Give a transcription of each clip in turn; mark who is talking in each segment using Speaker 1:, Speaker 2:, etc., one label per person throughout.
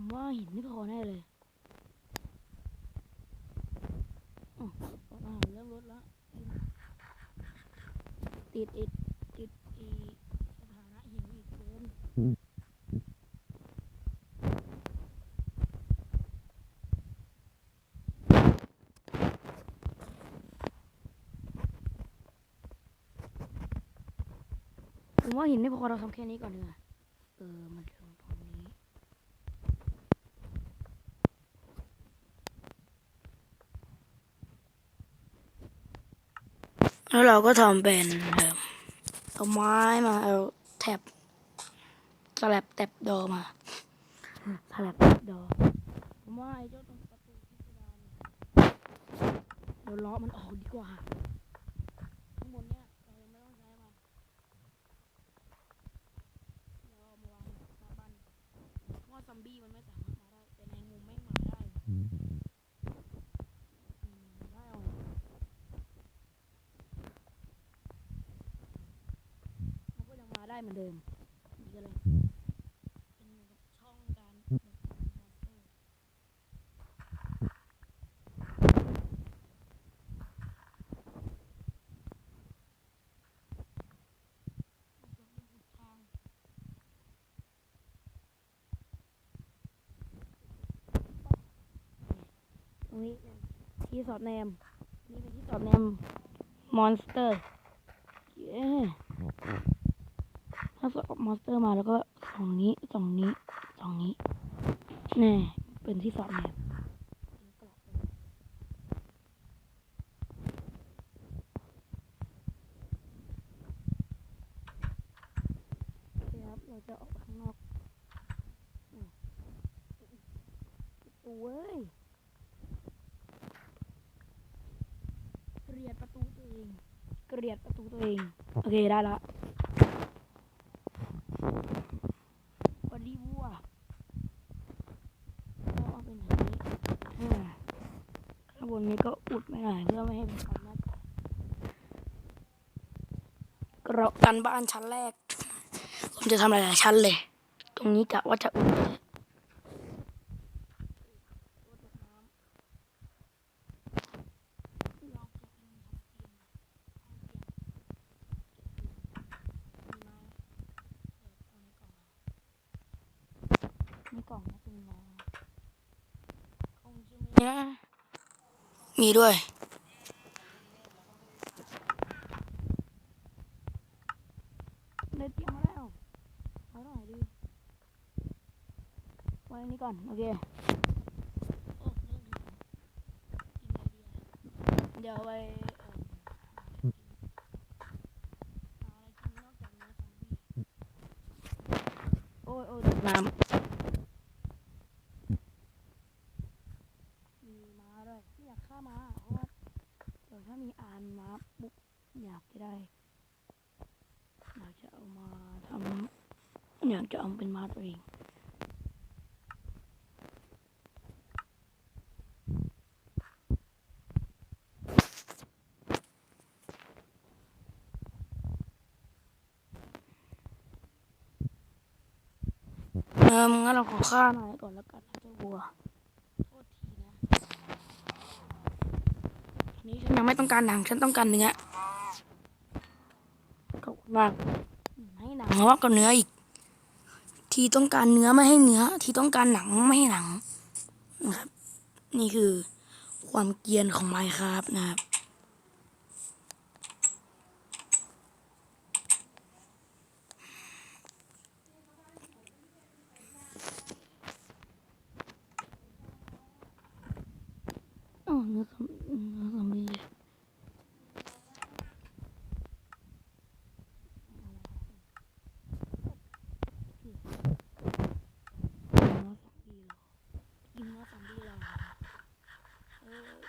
Speaker 1: ผมว่าหินไม่พอแน่เลยอ๋อเริ่มลดแล้ว ติดอิดติดอีสถานะหิวอีกเกินผมว่าหินไม่พอเราทำแค่นี้ก่อนดีกว่าเออมัน แล้วเราก็ทำเป็นเอ่อเอาไม้มาเอาแท็บสลับแท็บดอมาสลับแท็บดอผมว่าไอ้เจ้าตรงประตูพิสดารเนี่ยเดี๋ยวล้อมันออกดีกว่า ข้างบนเนี่ยเรายังไม่ต้องใช้มันเราเอามาวางหน้าบ้านเพราะว่าซอมบี้มันไม่สามารถมาได้ แต่ในมุมแม่งมาได้อืมได้เอา มันก็ยังมาได้ เหมือนเดิมนี่ก็เลยเป็นช่องการบุกของมอนสเตอร์ทางตรงนี้เป็นที่สอดแนม นี่เป็นที่สอดแนมมอนสเตอร์เย้ถ้าสอบมอนสเตอร์มาแล้วก็สองนี้สองนี้สองนี้ แน่ เป็นที่สอบแนบโอเคครับเราจะออกข้างนอกอืมประตูเว้ยเกลียดประตูตัวเอง เกลียดประตูตัวเอง โอเค ได้ละ สวัสดีวัวก็เอาเป็นอย่างนี้อืมข้างบ นนี้ก็อุดไม่ได้เพื่อไม่ให้เป็นความน่ากลัวกระกันบ้านชั้นแรกผมจะทำหลายชั้นเลย ตรงนี้กะว่าจะอุดเลยมีกล่องนะเป็นน้องคงจะมีนะ มีด้วยได้เตรียมมาแล้วเอาหน่อยดีไว้อันนี้ก่อน โอเค เดี๋ยวไปเอิ่มหาอะไรกินนอกจากเนื้อซอมบี้โอ้ยโอ้ยตกน้ำ มีม้าด้วยไม่อยากฆ่าม้าเพราะว่าเดี๋ยวถ้ามีอานม้าปุ๊บอยากจะได้ อยากจะเอามาทำ อยากจะเอาเป็นมาตัวเองเอองั้นเราขอฆ่าน่อยก่อนแล้วกันนะเจ้าวัว โทษทีนะอันนี้ฉันยังไม่ต้องการหนัง ฉันต้องการเนื้อขอบคุณมากให้หนังมากกว่ากับเนื้ออีก ที่ต้องการเนื้อไม่ให้เนื้อ ที่ต้องการหนังไม่ให้หนังนะครับ นี่คือความเกียนของไมค์ครับนะครับ อ๋อเนื้อซอมเนื้อซอมบี้กินเนื้อซอมบี้เหรอกินเนื้อซอมบี้เหรอเออ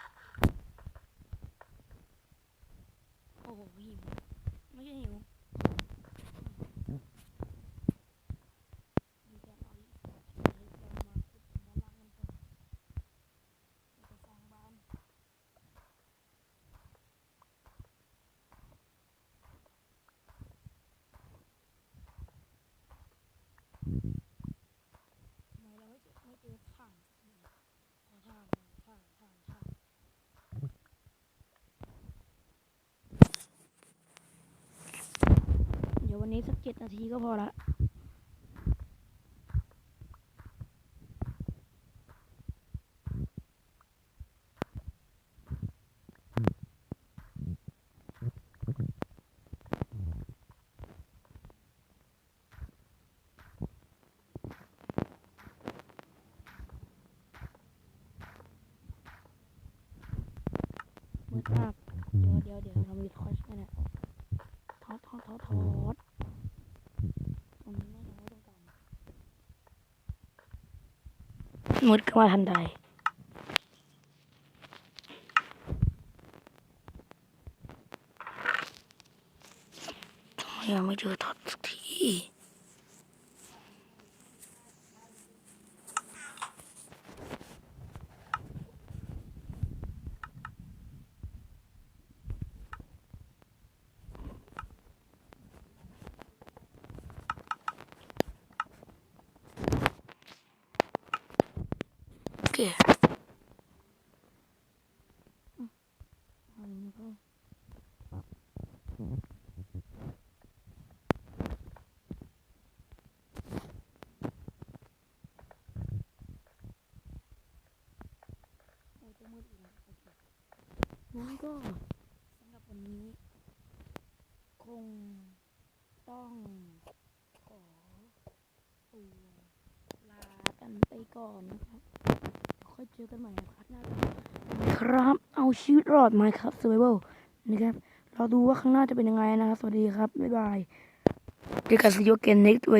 Speaker 1: วันนี้สักเจ็ดนาทีก็พอละมืดมากเดี๋ยวเดี๋ยวเดี๋ยวเรามีทอชไหมเนี่ยทอดทอดทอดทอดตรงนี้ไม่รู้ตรงกลาง มุดขึ้นมาทันใดทำไมยังไม่เจอทอดสักที โอเคอืมอันนี้ก็โอ้ยจะมืดอีกแล้วโอเคงั้นก็สำหรับวันนี้ คงต้องขอตัวลากันไปก่อนนะครับ ค่อยเจอกันใหม่นะครับหน้าครับเอาชีวิตรอดไหมครับ survival นะครับเราดูว่าข้างหน้าจะเป็นยังไงนะครับ สวัสดีครับ บ๊ายบายเจอกัน see you again next week